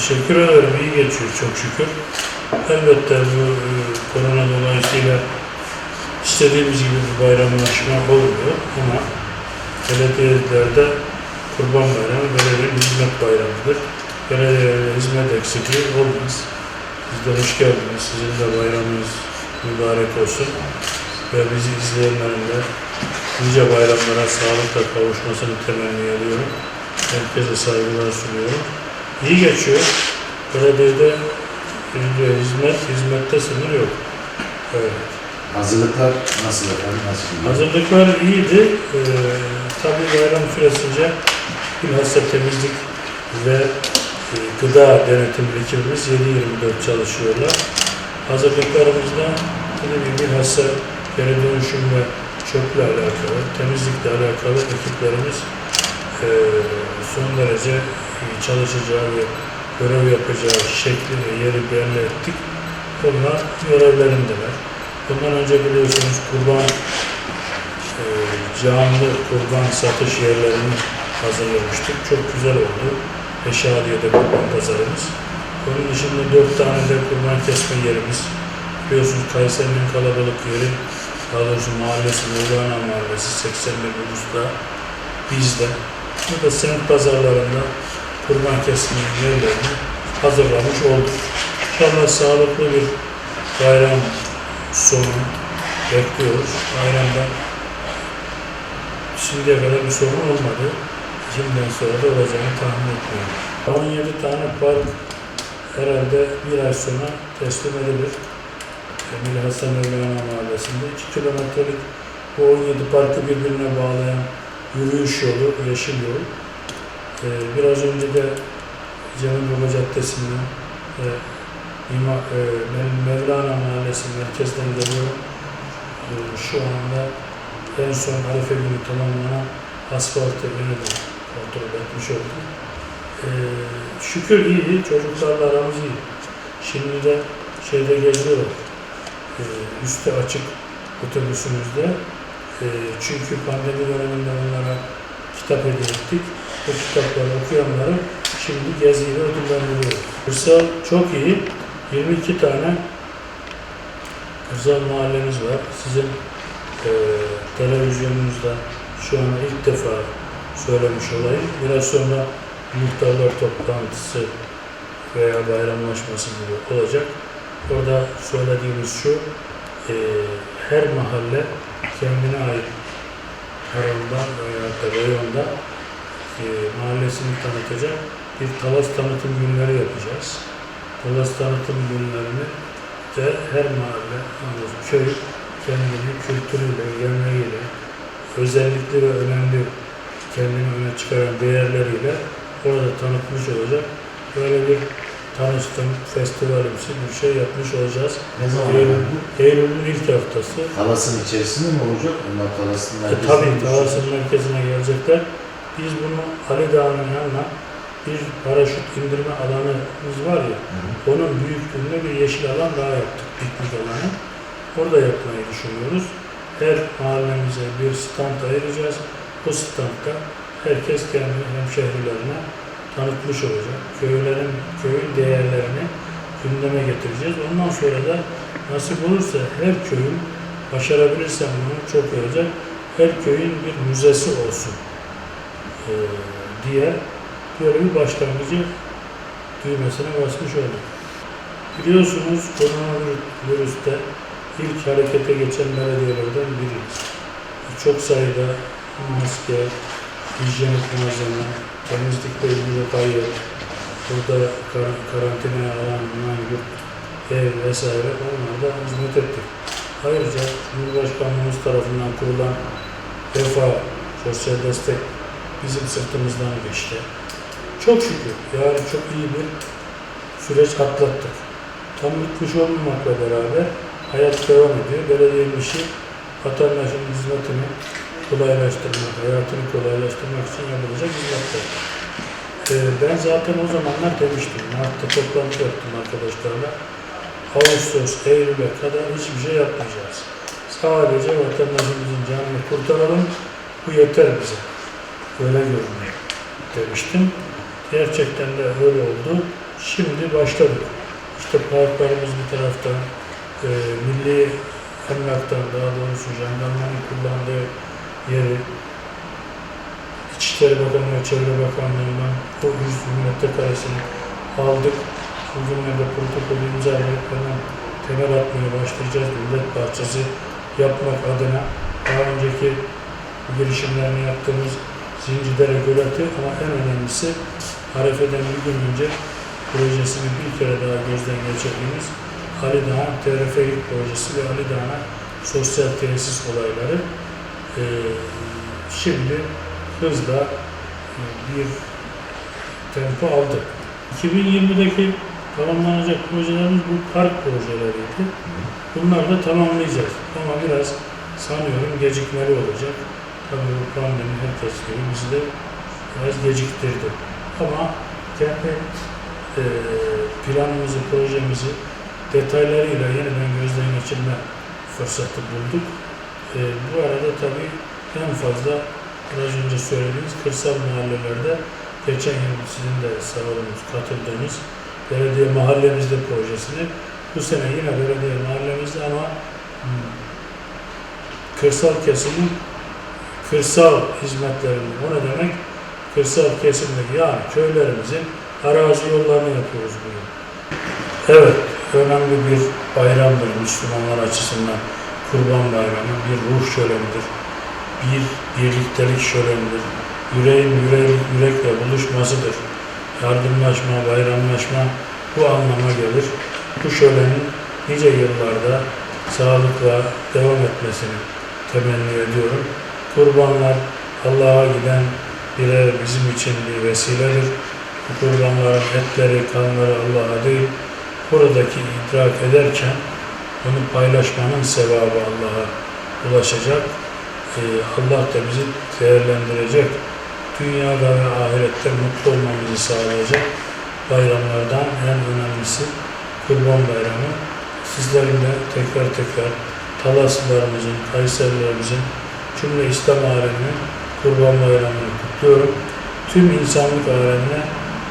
Teşekkür ederim. İyi geçiyor çok şükür. Elbette bu e, korona dolayısıyla istediğimiz gibi bir bayramlaşma olmuyor ama belediyelerde Kurban Bayramı belediyenin hizmet bayramıdır. Belediyelerde hizmet eksikliği olmaz. Siz de hoş geldiniz. Sizin de bayramınız mübarek olsun. Ve bizi izleyenlerin de nice bayramlara sağlıkla kavuşmasını temenni ediyorum. Herkese saygılar sunuyorum. İyi geçiyor. Belediyede e, hizmet, hizmette sınır yok. Evet. Hazırlıklar nasıl efendim? Nasıl gidiyor? Hazırlıklar iyiydi. Ee, tabii bayram süresince bilhassa temizlik ve e, gıda denetim ekibimiz 7-24 çalışıyorlar. Hazırlıklarımızda dediğim gibi bilhassa geri dönüşüm ve çöple alakalı, temizlikle alakalı ekiplerimiz e, son derece iyi çalışacağı ve görev yapacağı şekli ve yeri belli ettik. Bunlar görevlerindeler. Bundan önce biliyorsunuz kurban e, canlı kurban satış yerlerini hazırlamıştık. Çok güzel oldu. Eşadiye'de kurban pazarımız. Onun dışında dört tane de kurban kesme yerimiz. Biliyorsunuz Kayseri'nin kalabalık yeri, daha doğrusu mahallesi, Mevlana Mahallesi 81 Ulus'ta bizde. Burada semt pazarlarında kurban kesme yerlerini hazırlamış olduk. İnşallah sağlıklı bir bayram sonu bekliyoruz. Bayramda şimdiye kadar bir sorun olmadı. Şimdiden sonra da olacağını tahmin etmiyorum. 17 tane park herhalde bir ay sonra teslim edilir. Emir Hasan Mevlana Mahallesi'nde 2 kilometrelik bu 17 parkı birbirine bağlayan yürüyüş yolu, yeşil yol. Ee, biraz önce de Cemil Baba Caddesi'nden ve İma, e, Mev- Mevlana Mahallesi merkezden geliyorum. E, şu anda en son Arife günü tamamlanan asfaltı yeniden kontrol etmiş oldum. E, şükür iyi, çocuklarla aramız iyi. Şimdi de şeyde geziyorum, e, üstü açık otobüsümüzde. E, çünkü pandemi döneminde onlara kitap hediye ettik. Bu kitapları okuyanları şimdi geziyle ödüllendiriyoruz. Kırsal çok iyi. 22 tane kırsal mahallemiz var. Sizin e, televizyonunuzda şu an ilk defa söylemiş olayım. Biraz sonra muhtarlar toplantısı veya bayramlaşması gibi olacak. Orada söylediğimiz şu, e, her mahalle kendine ait haranda veya da reyonda e, mahallesini tanıtacak bir talas tanıtım günleri yapacağız. Talas tanıtım günlerini de her mahalle, yani köy kendini kültürüyle, geleneğiyle, özellikli ve önemli kendini öne çıkaran değerleriyle orada tanıtmış olacak. Böyle bir tanıştım, festivalimsi bir şey yapmış olacağız. Ne zaman Eylül, efendim? Eylül'ün ilk haftası. Talasın içerisinde mi olacak? Onlar Talas'ın E, merkezinde tabii mi Talas'ın merkezine gelecekler. Biz bunu Ali Dağı'nın yanına bir paraşüt indirme alanımız var ya, Hı hı. onun büyüklüğünde bir yeşil alan daha yaptık, piknik alanı. Orada yapmayı düşünüyoruz. Her mahallemize bir stand ayıracağız. Bu standta herkes kendi hemşehrilerine tanıtmış olacak. Köylerin, köyün değerlerini gündeme getireceğiz. Ondan sonra da nasip olursa her köyün başarabilirsem bunu çok olacak. Her köyün bir müzesi olsun eee, diye böyle bir başlangıcı düğmesine basmış olduk. Biliyorsunuz koronavirüste ilk harekete geçen belediyelerden biriyiz. Çok sayıda maske, hijyenik malzeme, temizlikle ilgili kayıt, burada kar- karantinaya alınan yurt, ev vesaire onlara da hizmet ettik. Ayrıca Cumhurbaşkanlığımız tarafından kurulan vefa, sosyal destek bizim sırtımızdan geçti. Çok şükür yani çok iyi bir süreç atlattık. Tam bitmiş olmamakla beraber hayat devam ediyor. Belediyenin işi vatandaşın hizmetini kolaylaştırmak, hayatını kolaylaştırmak için yapılacak hizmetler. Ee, ben zaten o zamanlar demiştim. Mart'ta toplantı yaptım arkadaşlarla. Ağustos, Eylül'e kadar hiçbir şey yapmayacağız. Sadece vatandaşımızın canını kurtaralım. Bu yeter bize. Öyle görünüyor demiştim. Gerçekten de öyle oldu. Şimdi başladık. İşte parklarımız bir tarafta, e, milli emlaktan daha doğrusu jandarmanın kullandığı yeri İçişleri Bakanlığı ve Çevre Bakanlığı'ndan o 100 metrekaresini aldık. Bugünlerde protokolü imzalayıp hemen temel atmaya başlayacağız. Millet bahçesi yapmak adına daha önceki girişimlerini yaptığımız Zincirlere göleti ama en önemlisi Arefe'den bir gün önce projesini bir kere daha gözden geçirdiğimiz Ali Dağ'ın TRFİ projesi ve Ali Dağ'ın sosyal tesis olayları Ee, şimdi hızla e, bir tempo aldık. 2020'deki tamamlanacak projelerimiz bu park projeleriydi. Bunları da tamamlayacağız. Ama biraz sanıyorum gecikmeli olacak. Pandemi gibi bizi de biraz geciktirdi. Ama kendi e, planımızı, projemizi detaylarıyla yeniden gözden geçirme fırsatı bulduk. E, bu arada tabii en fazla biraz önce söylediğiniz kırsal mahallelerde geçen yıl sizin de sağ olunuz katıldığınız belediye mahallemizde projesini bu sene yine belediye mahallemizde ama hmm, kırsal kesimin kırsal hizmetlerini, o ne demek? Kırsal kesimdeki yani köylerimizin arazi yollarını yapıyoruz bu yıl. Evet, önemli bir bayramdır Müslümanlar açısından. Kurban Bayramı bir ruh şölenidir. Bir birliktelik şölenidir. Yüreğin yürek, yürekle buluşmasıdır. Yardımlaşma, bayramlaşma bu anlama gelir. Bu şölenin nice yıllarda sağlıkla devam etmesini temenni ediyorum. Kurbanlar Allah'a giden birer bizim için bir vesiledir. Bu kurbanların etleri, kanları Allah'a değil, buradaki idrak ederken onu paylaşmanın sevabı Allah'a ulaşacak. Ee, Allah da bizi değerlendirecek. Dünyada ve ahirette mutlu olmamızı sağlayacak bayramlardan en önemlisi Kurban Bayramı. Sizlerin de tekrar tekrar Talaslılarımızın, Kayserilerimizin, cümle İslam aleminin Kurban Bayramı'nı kutluyorum. Tüm insanlık alemine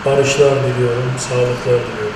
barışlar diliyorum, sağlıklar diliyorum.